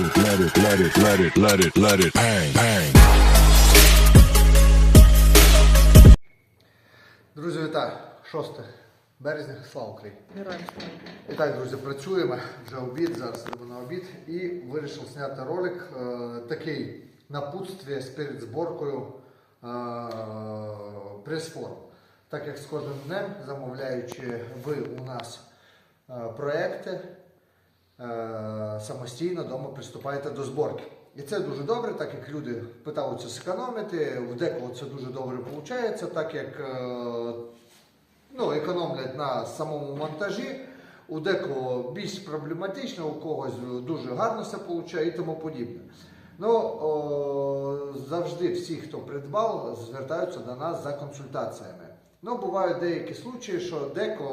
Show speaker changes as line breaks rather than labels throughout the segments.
it, let it, let it, let it, let it, let it bang, bang.
Друзі, вітаю! 6 березня, слава Україні!
Героям слава.
І так, друзі, працюємо вже обід, зараз йдемо на обід і вирішив зняти ролик е, такий напутствие з перед зборкою е, прес-форм. Так як з кожним днем, замовляючи ви у нас е, проекти, самостійно вдома приступаєте до зборки. І це дуже добре, так як люди питаються зекономити, в декого це дуже добре виходить, так як е, ну, економлять на самому монтажі. У декого більш проблематично, у когось дуже гарно все виходить і тому подібне. Ну, о, завжди всі, хто придбав, звертаються до нас за консультаціями. Ну, бувають деякі случаї, що деко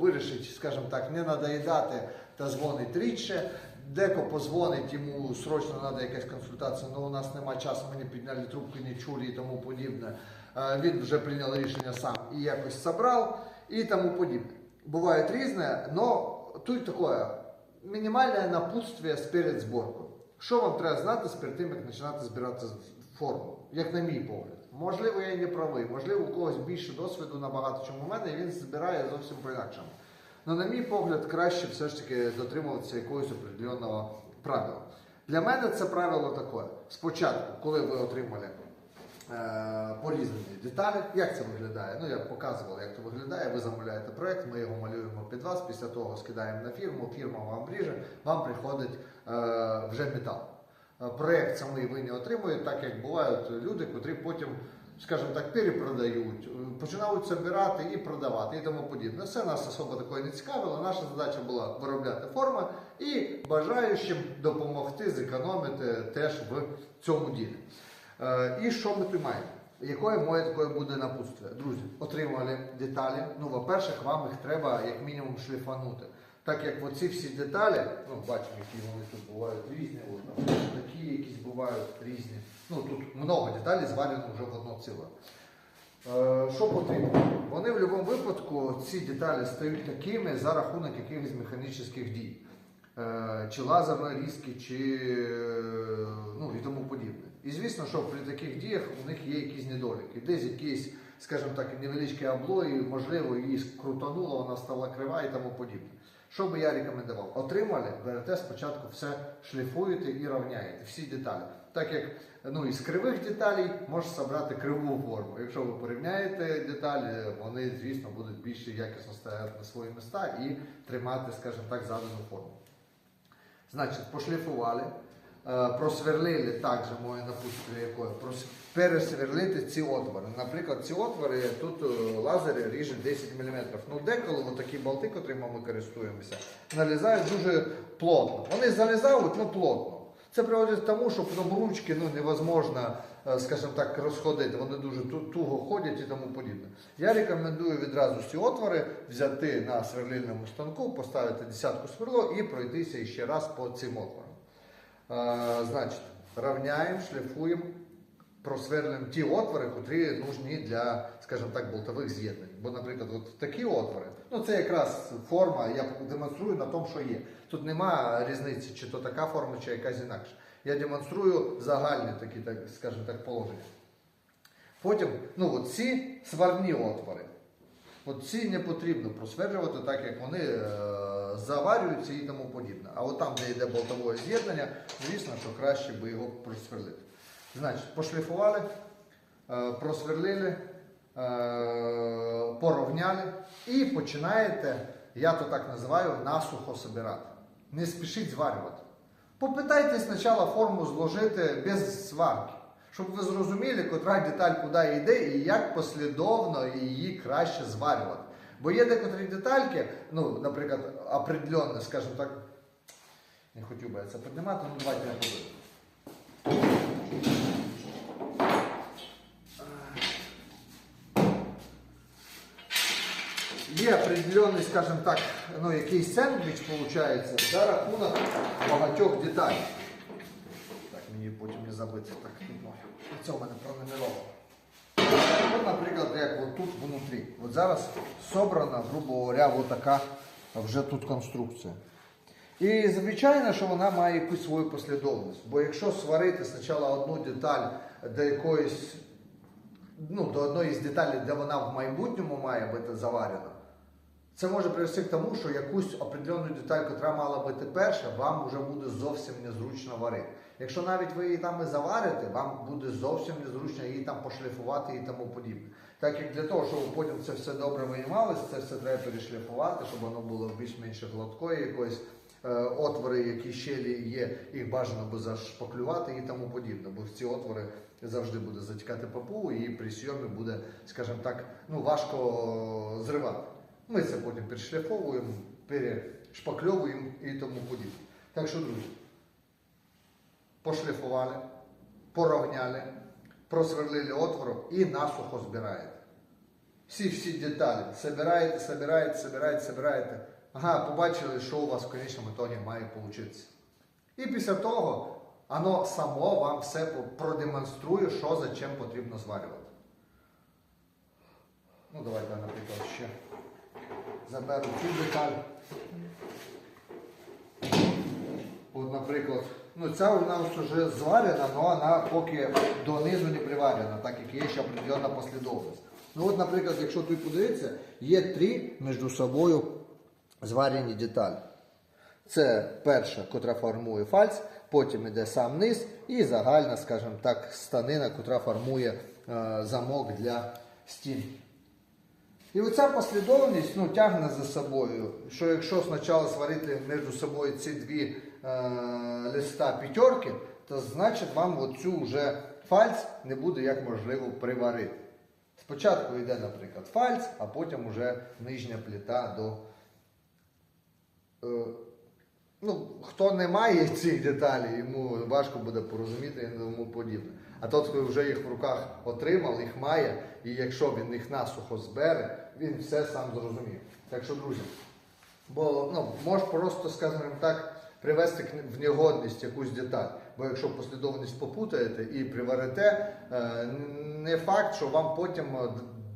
вирішить, скажімо так, не надоїдати та дзвонить рідше. Деко позвонить, йому срочно треба якась консультація, але у нас немає часу, ми підняли трубку, не чули і тому подібне. Е, Він вже прийняв рішення сам і якось собрав і тому подібне. Буває різне, але тут таке мінімальне напутствие перед зборкою. Що вам треба знати перед тим, як починати збирати форму? Як на мій погляд. Можливо, я і не правий, можливо, у когось більше досвіду набагато, ніж у мене, і він збирає зовсім по-інакшому. Ну, на мій погляд, краще все ж таки дотримуватися якогось определеного правила. Для мене це правило таке. Спочатку, коли ви отримали е, порізані деталі, як це виглядає? Ну, я показував, як це виглядає. Ви замовляєте проект, ми його малюємо під вас, після того скидаємо на фірму, фірма вам ріже, вам приходить е, вже метал. Е, Проект самий ви не отримуєте, так як бувають люди, котрі потім, скажімо так, перепродають, е, починають збирати і продавати і тому подібне. Це нас особо такої не цікавило. Наша задача була виробляти форми і бажаючим допомогти зекономити теж в цьому ділі. Е, І що ми тут маємо? Якою моє такое буде напутствие? Друзі, отримали деталі. Ну, по-перше, вам їх треба як мінімум шліфанути. Так як оці всі деталі, ну бачимо, які вони тут бувають різні, от, бувають різні. Ну тут много деталей зварено вже в одно ціле. Е, Що потрібно? Вони в будь-якому випадку ці деталі стають такими за рахунок якихось механічних дій. Е, Чи лазерної різки, чи е, ну, і тому подібне. І звісно, що при таких діях у них є якісь недоліки. Десь якісь, скажімо так, невеличкі облої, можливо, її крутануло, вона стала крива і тому подібне. Що би я рекомендував? Отримали, берете спочатку все шліфуєте і рівняєте, всі деталі. Так як ну, із кривих деталей можеш зібрати криву форму. Якщо ви порівняєте деталі, вони, звісно, будуть більш якісно стояти на свої міста і тримати, скажімо так, задану форму. Значить, пошліфували, просверлили також моє напутствие якое, прос- пересверлити ці отвори. Наприклад, ці отвори тут е, лазери ріжуть 10 мм. Ну, деколи такі болти, котрими ми користуємося, налізають дуже плотно. Вони залізають, ну плотно. Це приводить до тому, що потім ручки ну, невозможно, е, скажімо так, розходити. Вони дуже туго ходять і тому подібне. Я рекомендую відразу ці отвори взяти на сверлильному станку, поставити десятку сверло і пройтися ще раз по цим отворам. Е, значить, рівняємо, шліфуємо, просверлюємо ті отвори, котрі нужні для, скажімо так, болтових з'єднань. Бо, наприклад, от такі отвори, ну це якраз форма, я демонструю на тому, що є. Тут немає різниці, чи то така форма, чи якась інакша. Я демонструю загальні такі, так, скажімо так, положення. Потім, ну от ці сварні отвори. От ці не потрібно просверлювати, так як вони е, заварюються і тому подібне. А от там, де йде болтове з'єднання, звісно, що краще би його просверлити. Значить, пошліфували, е, просверлили, е, порівняли і починаєте, я то так називаю, насухо собирати. Не спішіть зварювати. Попитайте спочатку форму зложити без сварки, щоб ви зрозуміли, котра деталь куди йде і як послідовно її краще зварювати. Бо є декотрі детальки, ну, наприклад, определенні, скажімо так, не хотів би я це піднімати, ну давайте я буду. Є определенний, скажімо так, ну, якийсь сендвіч виходить за рахунок багатьох деталей. Так, мені потім не забити. Так, ну, це у мене пронумеровано. От, наприклад, як от тут внутрі. От зараз собрана, грубо говоря, от вже тут конструкція. І звичайно, що вона має якусь свою послідовність. Бо якщо сварити спочатку одну деталь до якоїсь, ну, до одної з деталей, де вона в майбутньому має бути заварена, це може привести к тому, що якусь определенну деталь, яка мала бути перша, вам вже буде зовсім незручно варити. Якщо навіть ви її там і заварите, вам буде зовсім незручно її там пошліфувати і тому подібне. Так як для того, щоб потім це все добре виймалося, це все треба перешліфувати, щоб воно було більш-менш гладкою якоюсь. Е, Отвори, які щелі є, їх бажано би зашпаклювати і тому подібне, бо в ці отвори завжди буде затікати папу, і при сйомі буде, скажімо так, ну важко зривати. Ми це потім перешліфовуємо, перешпакльовуємо і тому подібне. Так що, друзі, пошліфували, поровняли, просверлили отвором і насухо збираєте. Всі всі деталі. Собираєте, собираєте, собираєте, собираєте. Ага, побачили, що у вас в конечному ітогі має вийти. І після того воно само вам все продемонструє, що за чим потрібно зварювати. Ну, давайте, наприклад, ще заберу цю деталь. От, наприклад, ну ця у нас вже зварена, але вона поки донизу не приварена, так як є ще определенна послідовність. Ну от, наприклад, якщо тут подивитися, є три між собою зварені деталі. Це перша, котра формує фальц, потім йде сам низ і загальна, скажімо так, станина, котра формує е, замок для стін. І оця послідовність ну, тягне за собою, що якщо спочатку сварити між собою ці дві листа п'ятерки, то значить вам оцю вже фальц не буде як можливо приварити. Спочатку йде, наприклад, фальц, а потім вже нижня плита до. Е, ну, хто не має цих деталей, йому важко буде порозуміти і тому подібне. А тот, хто вже їх в руках отримав, їх має, і якщо він їх насухо збере, він все сам зрозуміє. Так що, друзі, бо ну, можеш просто, скажімо так, привести в негодність якусь деталь. Бо якщо послідовність попутаєте і приварите, е, не факт, що вам потім е,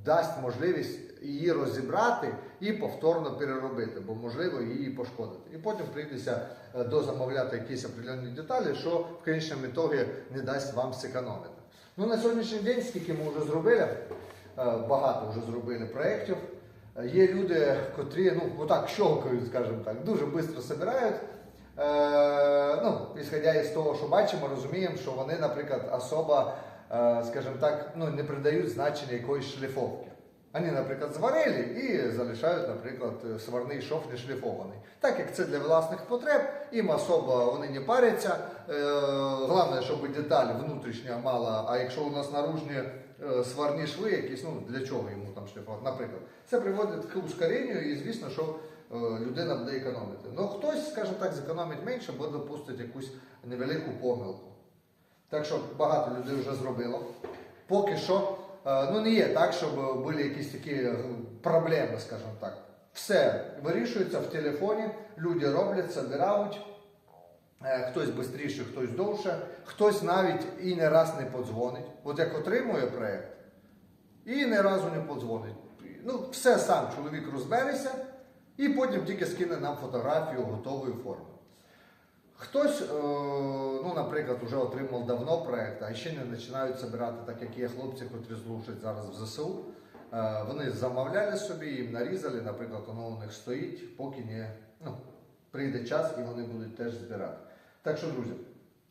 дасть можливість її розібрати і повторно переробити, бо можливо її пошкодити. І потім прийдеться е, дозамовляти якісь определенні деталі, що в кінечному ітогі не дасть вам зекономити. Ну на сьогоднішній день, скільки ми вже зробили, багато вже зробили проєктів. Є люди, котрі, ну, отак щелкають, скажімо так, дуже швидко збирають. Е, ну, ісходя із того, що бачимо, розуміємо, що вони, наприклад, особо, е, скажімо так, ну, не придають значення якоїсь шліфовки. Вони, наприклад, зварили і залишають, наприклад, сварний шов не шліфований. Так як це для власних потреб, їм особо вони не паряться. Е, головне, щоб деталь внутрішня мала, а якщо у нас наружні е, сварні шви якісь, ну для чого йому там шліфувати, наприклад, це приводить к ускоренню і звісно, що людина буде економити. Ну хтось, скажімо так, зекономить менше, бо допустить якусь невелику помилку. Так що багато людей вже зробило. Поки що, е, ну не є так, щоб були якісь такі е, проблеми, скажімо так. Все вирішується в телефоні, люди роблять, собирають. Е, Хтось швидше, хтось довше, хтось навіть і не раз не подзвонить. От як отримує проєкт, і ні разу не подзвонить. Ну, все сам чоловік розбереться, і потім тільки скине нам фотографію готової форми. Хтось, е, ну, наприклад, вже отримав давно проєкт, а ще не починають збирати, так як є хлопці, котрі служать зараз в ЗСУ. Е, Вони замовляли собі, їм нарізали, наприклад, воно у них стоїть, поки не ну, прийде час і вони будуть теж збирати. Так що, друзі,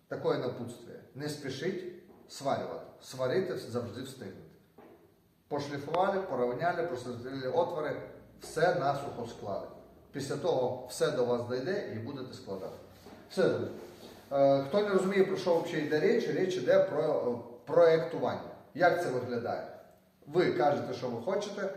таке напутствие. Не спішіть сварювати. Сварити завжди встигнути. Пошліфували, порівняли, просверлили отвори, все насухо склали. Після того все до вас дійде і будете складати. Все. Е, Хто не розуміє, про що взагалі йде річ, річ йде про е, проєктування. Як це виглядає? Ви кажете, що ви хочете.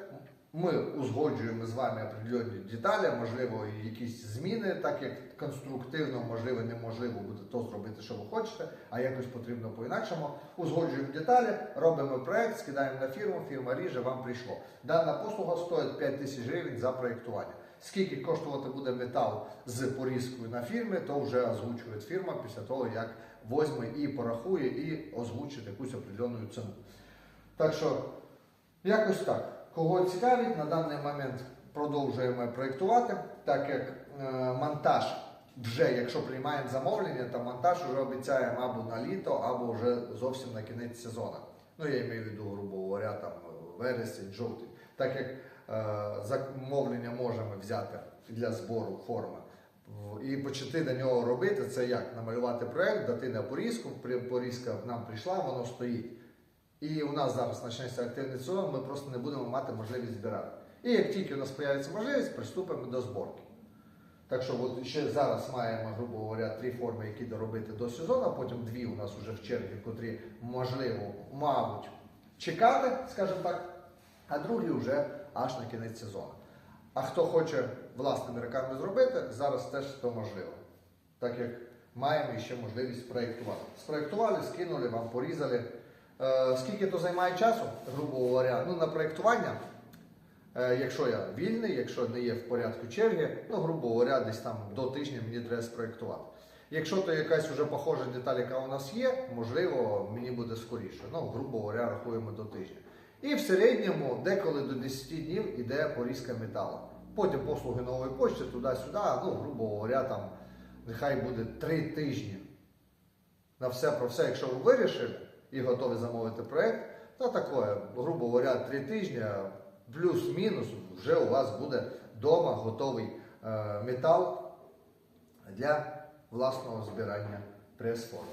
Ми узгоджуємо з вами определенні деталі, можливо, якісь зміни, так як конструктивно, можливо, неможливо буде то зробити, що ви хочете, а якось потрібно по-інакшому. Узгоджуємо деталі, робимо проект, скидаємо на фірму, фірма ріже, вам прийшло. Дана послуга стоїть 5 тисяч гривень за проєктування. Скільки коштувати буде метал з порізкою на фірмі, то вже озвучує фірма після того, як возьме і порахує, і озвучить якусь определенну ціну. Так що, якось так. Кого цікавить, на даний момент продовжуємо проєктувати, так як е, монтаж вже, якщо приймаємо замовлення, то монтаж вже обіцяємо або на літо, або вже зовсім на кінець сезону. Ну, я маю в виду, грубо говоря, там вересень, жовтий. Так як е, замовлення можемо взяти для збору форми. І почати до нього робити це як? Намалювати проект, дати на порізку, порізка нам прийшла, воно стоїть. І у нас зараз почнеться активний сезон, ми просто не будемо мати можливість збирати. І як тільки у нас з'явиться можливість, приступимо до зборки. Так що от ще зараз маємо, грубо говоря, три форми, які доробити до сезону, потім дві у нас вже в черзі, котрі, можливо, мабуть, чекали, скажімо так, а другі вже аж на кінець сезону. А хто хоче власними руками зробити, зараз теж то можливо. Так як маємо ще можливість проєктувати. Спроєктували, скинули, вам порізали. Е, скільки то займає часу, грубо говоря, ну на проєктування, е, якщо я вільний, якщо не є в порядку черги, ну, грубо говоря, десь там до тижня мені треба спроєктувати. Якщо то якась вже похожа деталь, яка у нас є, можливо, мені буде скоріше. Ну, грубо говоря, рахуємо до тижня. І в середньому деколи до 10 днів іде порізка металу. Потім послуги нової почти туди-сюди, ну, грубо говоря, там нехай буде 3 тижні. На все про все, якщо ви вирішили і готові замовити проєкт, то таке, грубо говоря, 3 тижні, плюс-мінус, вже у вас буде вдома готовий е, метал для власного збирання прес-форм.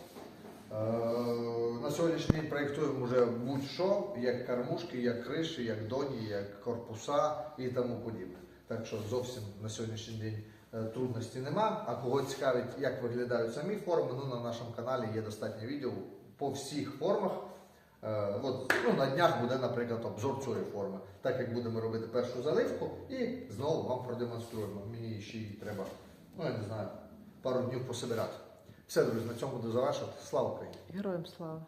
Е, На сьогоднішній день проєктуємо вже будь-що, як кормушки, як криші, як доні, як корпуса і тому подібне. Так що зовсім на сьогоднішній день е, трудності нема. А кого цікавить, як виглядають самі форми, ну на нашому каналі є достатньо відео по всіх формах. Е, От, ну, на днях буде, наприклад, обзор цієї форми. Так як будемо робити першу заливку і знову вам продемонструємо. Мені ще й треба, ну я не знаю, пару днів пособирати. Все, друзі, на цьому буду завершувати. Слава Україні!
Героям слава!